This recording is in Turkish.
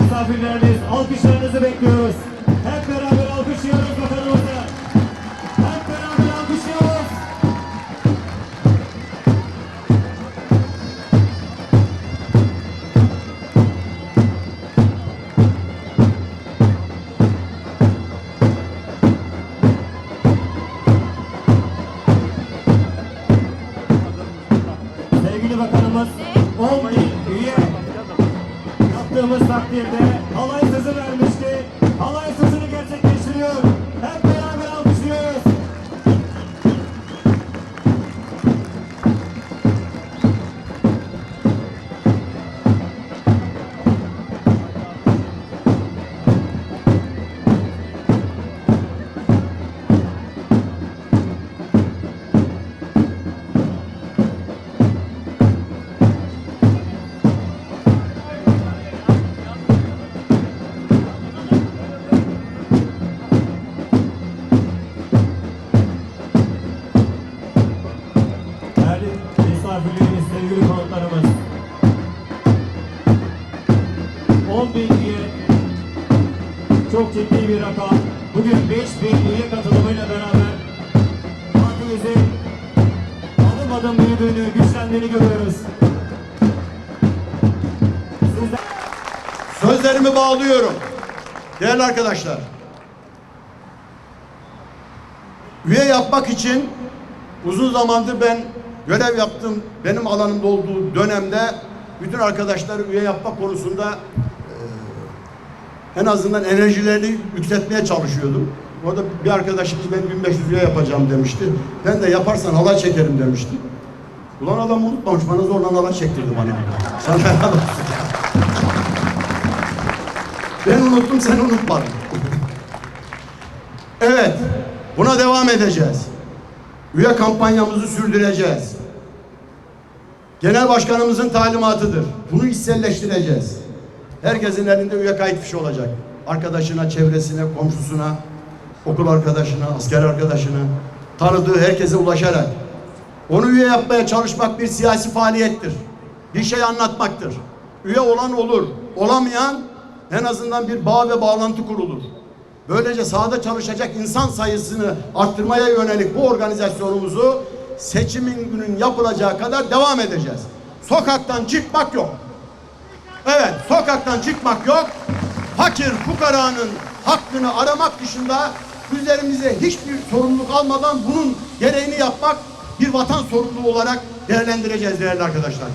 misafirleriniz. Alkışlarınızı bekliyoruz. Hep beraber alkışlıyoruz vatanımızı. Yaptığımız takdirde halay sözü vermişti. Halay sözünü gerçekleştiriyor. Değerli misafirlerimiz, sevgili konuklarımız. 10 bin üye çok ciddi bir rakam. Bugün 5 bin üye katılımıyla beraber partimizin adım adım büyüdüğünü, güçlendiğini görüyoruz. Sizler Sözlerimi bağlıyorum. Değerli arkadaşlar. Üye yapmak için uzun zamandır ben görev yaptım. Benim alanımda olduğu dönemde bütün arkadaşları üye yapmak konusunda eee, en azından enerjilerini yükseltmeye çalışıyordum. Orada bir arkadaşımız ben 1500 üye yapacağım demişti. Ben de yaparsan halay çekerim demişti. Ulan adam unutmamış bana zorla halay çektirdi bana. Sana. Ben unuttum, sen unutmadın. evet, buna devam edeceğiz. Üye kampanyamızı sürdüreceğiz. Genel başkanımızın talimatıdır. Bunu içselleştireceğiz. Herkesin elinde üye kayıt fişi olacak. Arkadaşına, çevresine, komşusuna, okul arkadaşına, asker arkadaşına, tanıdığı herkese ulaşarak onu üye yapmaya çalışmak bir siyasi faaliyettir. Bir şey anlatmaktır. Üye olan olur, olamayan en azından bir bağ ve bağlantı kurulur. Böylece sahada çalışacak insan sayısını arttırmaya yönelik bu organizasyonumuzu seçimin günün yapılacağı kadar devam edeceğiz. Sokaktan çıkmak yok. Evet, sokaktan çıkmak yok. Fakir fukaranın hakkını aramak dışında üzerimize hiçbir sorumluluk almadan bunun gereğini yapmak bir vatan sorumluluğu olarak değerlendireceğiz değerli arkadaşlar.